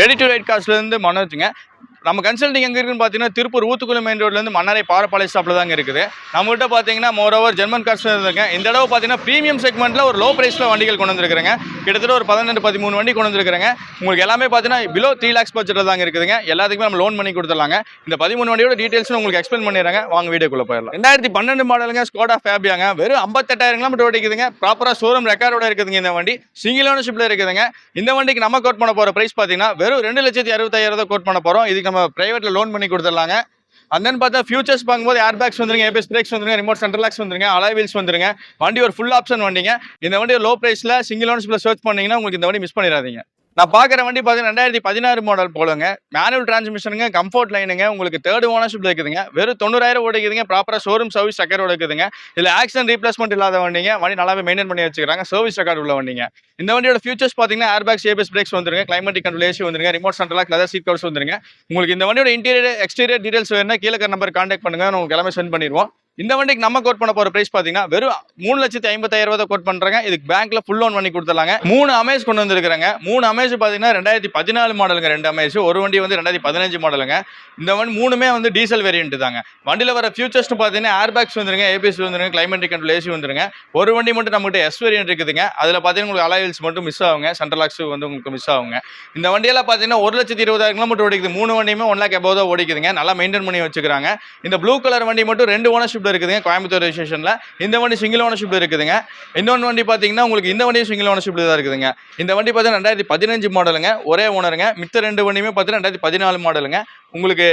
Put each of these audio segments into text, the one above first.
Ready to ride காஸ்ட்லேருந்து மனோஜுங்க. நம்ம கன்சல்டிங் எங்கே இருக்குன்னு பார்த்தீங்கன்னா திருப்பூர் ஊத்துக்குளி மெயின் ரோட்லேருந்து மன்னாரை பாரப்பாளைய ஸ்டாப்பில் தாங்க இருக்குது. நம்மகிட்ட பார்த்தீங்கன்னா மோரோவர் ஜெர்மன் கார்ஸ் இருந்திருக்கேன். இந்த தடவை பார்த்தீங்கன்னா ப்ரீமியம் செக்மெண்ட்டில் ஒரு லோ ப்ரைஸில் வண்டிகள் கொண்டு வந்துருக்குறங்க. கிட்டத்தட்ட ஒரு பதினெண்டு பதிமூணு வண்டி கொண்டு வந்துருக்குறங்க. உங்களுக்கு எல்லாமே பார்த்தீங்கன்னா பிலோ த்ரீ லேக்ஸ் பட்ஜெட்டில் தாங்க இருக்குதுங்க. எல்லாத்துக்குமே நம்ம லோன் பண்ணி கொடுத்துடலாங்க. இந்த பதிமூணு வண்டியோட டீட்டெயில்ஸ் உங்களுக்கு எக்ஸ்பிளைன் பண்ணிடுறாங்க. வாங்க வீடியோக்குள்ளே போயிடலாம். ரெண்டாயிரத்தி பன்னெண்டு மாடலுங்க ஸ்கோடா ஃபேபியாங்க வெறும் ஐம்பத்தெட்டாயிரம் கிலோமீட்டர் ஓடிக்குதுங்க ப்ராப்பராக ஷோரூம் ரெக்கார்டோட இருக்குதுங்க இந்த வண்டி. சிங்கிள் ஓனர்ஷிப்பில் இருக்குதுங்க. இந்த வண்டிக்கு நம்ம கோட் பண்ண போகிற ப்ரைஸ் பார்த்தீங்கன்னா வெறும் ரெண்டு லட்சத்தி அறுபத்தாயிரம் கோட் பண்ண போகிறோம் இதுக்கு நம்ம ப்ரைவேட்டில் லோன் பண்ணி கொடுத்துடலாங்க. And then பார்த்தா ஃபியூச்சர்ஸ் பார்க்கும்போது ஏர் பேக்ஸ் வந்துருங்க ஏபிஎஸ் பிரேக்ஸ் வந்துருங்க ரிமோட் சென்ட்ரலாக்ஸ் வந்துருங்க அலாய் வீல்ஸ் வந்துருங்க. வண்டி ஒரு ஃபுல் ஆப்ஷன் வண்டிங்க. இந்த வண்டி லோ ப்ரைஸில் சிங்கிள் ஓனர்ஷிப்பில் சர்ச் பண்ணீங்கன்னா உங்களுக்கு இந்த வண்டி மிஸ் பண்ணிடாதீங்க. நான் பார்க்குற வண்டி பார்த்தீங்கன்னா ரெண்டாயிரத்தி பதினாறு மாடல் போலங்க. மேனுவல் டிரான்ஸ்மிஷனுங்க கம்ஃபர்ட் லைனுங்க உங்களுக்கு தேர்ட் ஓனர்ஷிப் இருக்குதுங்க. வெறும் தொண்ணூறாயிரம் ஓடிக்குதுங்க ப்ராப்பராக ஷோரூம் சர்வீஸ் ரெக்கார்டு இருக்குதுங்க. இதில் ஆக்சிடென்ட் ரீப்ளேஸ்மெண்ட் இல்லாத வண்டிங்க வண்டி நல்லாவே மெயின்டைன் பண்ணி வச்சுக்கிறாங்க சர்வீஸ் ரெக்கார்டு உள்ள வண்டிங்க. இந்த வண்டியோட ஃபியூச்சர்ஸ் பார்த்தீங்கன்னா ஏர் ஏபிஎஸ் பிரேக்ஸ் வந்துருங்க கிளைமேட்டிக் கண்ட்ரோல் ஏசி வந்துருங்க ரிமோட் சென்ட்ரலாக லாக் லெதர் சீட் கவர்ஸ் வந்துருங்க. உங்களுக்கு இந்த வண்டியோட இன்டீரியர் எக்ஸ்டீரியர் டீடைல்ஸ் வேணும்னா கீழே நம்பர் கான்டாக்ட் பண்ணுங்க நான் உங்களுக்கு எல்லாமே சென்ட் பண்ணிடுவோம். இந்த வண்டிக்கு நம்ம கோட் பண்ண போற பிரைஸ் பாத்தீங்கன்னா வெறும் மூணு லட்சத்தி ஐம்பத்தாயிரம் ரூபாய் கோட் பண்றாங்க இதுக்கு பேங்க்ல ஃபுல் லோன் பண்ணி கொடுத்துலாங்க மூணு அமேஸ் கொண்டு வந்திருக்காங்க மூணு அமேஸ் பாத்தீங்கன்னா ரெண்டாயிரத்தி பதினாலு மாடலுங்க ரெண்டு அமேஸ் ஒரு வண்டி வந்து ரெண்டாயிரத்தி பதினஞ்சு மாடலுங்க இந்த வண்டி மூணுமே வந்து டீசல் வேரியன்ட் தாங்க. வண்டியில வர ஃபியூச்சர்ஸ் பாத்தீங்கன்னா ஏர் பேக்ஸ் வந்துருங்க ஏபிஎஸ் வந்துருங்க கிளைமேட்டிக் கண்ட்ரோல் ஏசி வந்துருங்க. ஒரு வண்டி மட்டும் நம்மகிட்ட எஸ் வேரியன்ட் இருக்குதுங்க. அதுல பாத்தீங்கன்னா உங்களுக்கு அலாயில்ஸ் மட்டும் மிஸ் ஆகுங்க. சென்ட்ரலாக்ஸ் வந்து உங்களுக்கு மிஸ் ஆகுங்க. இந்த வண்டியெல்லாம் பாத்தீங்கன்னா ஒரு லட்சத்தி இருபதாயிரம் கிலோமீட்டர் ஓடிக்குது. மூணு வண்டியுமே ஒன் லேக் எபோவ் தான் ஓடிக்குதுங்க. நல்லா மெயின்டைன் பண்ணி வச்சுக்கிறாங்க. இந்த ப்ளூ கலர் வண்டி மட்டும் ரெண்டு ஓனர்ஷிப்பில் இருக்குதுங்க கோயம்புத்தூர் ரெஜிஸ்ட்ரேஷனில் இந்த வண்டி சிங்கிள் ஓனர்ஷிப்பில் இருக்குதுங்க. இன்னொன்று வண்டி பார்த்தீங்கன்னா உங்களுக்கு இந்த வண்டியும் சிங்கிள் ஓனர்ஷிப்பில் தான் இருக்குதுங்க. இந்த வண்டி பார்த்தீங்கன்னா ரெண்டாயிரத்தி பதினஞ்சு மாடலுங்க ஒரே ஓனருங்க மித்த ரெண்டு வண்டியுமே பார்த்தீங்கன்னா ரெண்டாயிரத்தி பதினாலு மாடலுங்க உங்களுக்கு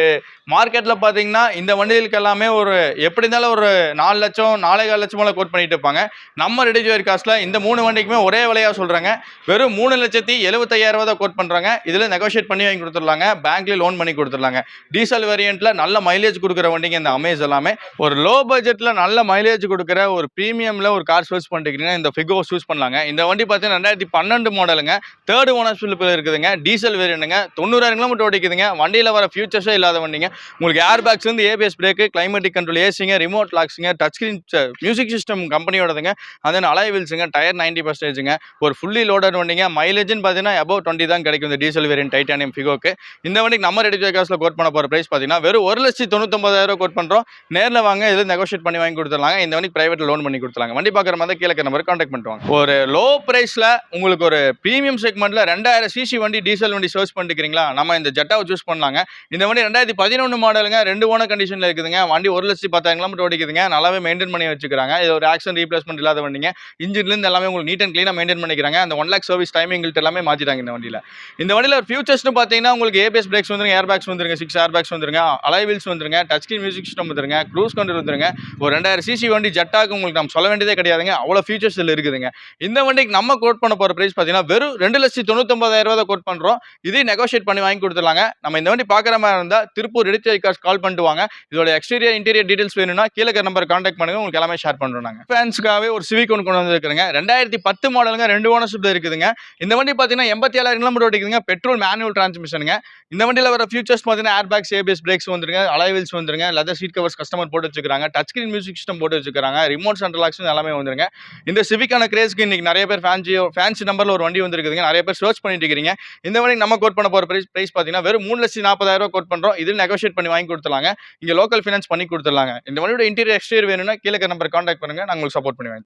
மார்க்கெட்டில் பார்த்தீங்கன்னா இந்த வண்டிகளுக்கு எல்லாமே ஒரு எப்படி இருந்தாலும் ஒரு நாலு லட்சம் நாலே கால் லட்சம் மேலே கோட் பண்ணிட்டு இருப்பாங்க. நம்ம ரெடிஜுவர் காஸ்ட்டில் இந்த மூணு வண்டிக்குமே ஒரே விலையாக சொல்கிறாங்க வெறும் மூணு லட்சத்தி எழுபத்தையாயிரரூவா தான் கோட் பண்ணுறாங்க இதில் நெகோஷியேட் பண்ணி வாங்கி கொடுத்துடலாங்க. பேங்க்லேயே லோன் பண்ணி கொடுத்துடலாங்க. டீசல் வேரியண்ட்டில் நல்ல மைலேஜ் கொடுக்குற வண்டிங்க இந்த அமேஸ் எல்லாமே. ஒரு லோ பட்ஜெட்டில் நல்ல மைலேஜ் கொடுக்குற ஒரு ப்ரீமியமில் ஒரு கார் சூஸ் பண்ணிட்டீங்கன்னா இந்த ஃபிகோ சூஸ் பண்ணலாங்க. இந்த வண்டி பார்த்தீங்கன்னா ரெண்டாயிரத்தி பன்னெண்டு மாடலுங்க தேர்ட் ஓனர்ஷிப்பில் இருக்குதுங்க. டீசல் வேரியண்ட்டுங்க தொண்ணூறாயிரம் கிலோமீட்டர் ஓடிக்குதுங்க. வண்டியில் வர ஃபியூச்சர்ஸே இல்லாத வண்டிங்க. உங்களுக்கு ஏர் பேக்ஸ் வந்து ஏபிஎஸ் பிரேக்கு கிளைமேட்டிக் கண்ட்ரோல் ஏசிங்க ரிமோட் லாக்ஸுங்க டச் ஸ்க்ரீன் மியூசிக் சிஸ்டம் கம்பெனியோடதுங்க அதன் அலாய் வீல்ஸுங்க டயர் நைன்டி பர்சன்டேஜுங்க ஒரு ஃபுல்லி லோடட் வண்டிங்க. மைலேஜ்னு பார்த்தீங்கன்னா அபவ் டுவெண்ட்டி தான் கிடைக்கும் இந்த டீசல் வேரியன்ட் டைட்டானியம் ஃபிகோக்கு இந்த வண்டிக்கு நம்ம ரெடி காசில் கோட் பண்ண போகிற ப்ரைஸ் பார்த்தீங்கன்னா வெறும் ஒரு லட்சத்தி தொண்ணூத்தொம்பதாயிரம் கோட் பண்ணுறோம் நேரில் வாங்க. இதில் நெகோஷியேட் பண்ணி வாங்கி கொடுத்துருலாங்க இந்த வண்டிக்கு பிரைவேட் லோன் பண்ணி கொடுத்துருலாங்க வண்டி பார்க்குற மாதிரி கீழே நம்பர் காண்டாக்ட் பண்ணுவாங்க ஒரு லோ ப்ரைஸில் உங்களுக்கு ஒரு ப்ரீமியம் செக்மெண்ட்டில் ரெண்டாயிரம் சிசி வண்டி டீசல் வண்டி சர்ச் பண்ணிக்கிறீங்களா? நம்ம இந்த ஜெட்டாவை சூஸ் பண்ணலாங்க. இந்த வண்டி ரெண்டாயிரத்தி பதினொன்று மாடலுங்க ரெண்டு ஓன கண்டிஷனில் இருக்குதுங்க. வண்டி ஒரு லட்சத்தி பத்தாயிரம் கிலோமீட்டர் ஓடிக்குதுங்க. நல்லாவே மெயின்டைன் பண்ணி வச்சுக்கிறாங்க. இது ஒரு ஆக்சன் ரீப்ளேஸ்மெண்ட் இல்லாத வண்டிங்க. இன்ஜின்லேருந்து எல்லாமே உங்களுக்கு நீட் அண்ட் க்ளீனாக மெயின்டைன் பண்ணிக்கிறாங்க. அந்த ஒன் லேக் சர்வீஸ் டைமிங் எல்லாமே மாற்றிட்டாங்க இந்த வண்டியில். இந்த வண்டியில் ஒரு ஃபியூச்சர்ஸ்னு பார்த்தீங்கன்னா உங்களுக்கு ஏபிஎஸ் பிரேக்ஸ் வந்துருங்க ஏர் பேக்ஸ் வந்துருங்க சிக்ஸ் ஏர் பேக்ஸ் வந்துருங்க அலை வீல்ஸ் வந்துருங்க டச் ஸ்கிரீன் மியூசிக் சிஸ்டம் வந்துருங்க க்ரூஸ் கண்ட்ரோல் வந்துருங்க ஒரு ரெண்டாயிரம் சிசி வண்டி ஜெட்டாக்கு உங்களுக்கு நம்ம சொல்ல வேண்டியதே கிடையாதுங்க. அவ்வளோ ஃபீச்சர்ஸ் இதில் இருக்குதுங்க. இந்த வண்டிக்கு நம்ம கோட் பண்ண போகிற ப்ரைஸ் பார்த்தீங்கன்னா வெறும் ரெண்டு லட்சத்தி தொண்ணூத்தொம்பதாயிரம் ரூபா கோட் பண்ணுறோம் இதே நெகோஷியேட் பண்ணி வாங்கி கொடுத்துருலாங்க நம்ம இந்த வண்டி பார்க்குற மாதிரி இருந்தால் திருப்பூர் எடுத்து கார்ஸ் கால் பண்ணிட்டு வாங்க. இதோட எக்ஸ்டீரியர் இன்டீரியர் டீடைல்ஸ் வேணும்னா கீழே நம்பர் கான்டாக்ட் பண்ணுங்க. உங்களுக்கு எல்லாமே ஷேர் பண்ணுறோம் நாங்கள் ஃபேன்ஸ்க்காகவே ஒரு சிவிக் ஒன்று கொண்டு வந்துருக்குறங்க. ரெண்டாயிரத்தி பத்து மாடலுங்க ரெண்டு ஓனர்ஷிப் இருக்குதுங்க. இந்த வண்டி பார்த்தீங்கன்னா எண்பத்தி ஏழாயிரம் கிலோமீட்டர் ஓடிக்குதுங்க பெட்ரோல் மேனுவல் டிரான்ஸ்மிஷனுங்க இந்த வண்டியில் வர ஃபியூச்சர்ஸ் பார்த்தீங்கன்னா ஏர் பேக்ஸ் ஏபிஎஸ் பிரேக்ஸ் வந்துருங்க. அலைவில்ஸ் வந்துருங்க. லெதர் சீட் கவர்ஸ் கஸ்டமர் போட்டு வச்சுக்கிறாங்க டச் ஸ்க்ரீன் மியூசிக் சிஸ்டம் போட்டு வச்சுக்கிறாங்க ரிமோட் சென்ட்ரல் லாக்ஸ் எல்லாமே வந்துருங்க. இந்த சிவிக்கான கிரேஸ்க்கு இன்னைக்கு நிறைய பேர் ஃபேன்சி ஃபேன்சி நம்பரில் ஒரு வண்டி வந்துருக்குதுங்க. நிறைய பேர் சர்ச் பண்ணிட்டு இருக்கிறீங்க. இந்த வண்டி நம்ம கோட் பண்ண போகிற ப்ரைஸ் ப்ரைஸ் பார்த்தீங்கன்னா வெறும் மூணு லட்சத்தி நாற்பதாயிரம் கோட் பண்ணுறோம் இது நெகோஷியேட் பண்ணி வாங்கி கொடுத்துலாங்க இங்கே லோக்கல் ஃபினான்ஸ் பண்ணி கொடுத்துருலாங்க இந்த வண்டியோட இன்டீரியர் எக்ஸ்டீரியர் வேணும்னா கீழே நம்பர் காண்டாக்ட் பண்ணுங்க. நாங்கள் உங்களுக்கு சப்போர்ட் பண்ணுவேன்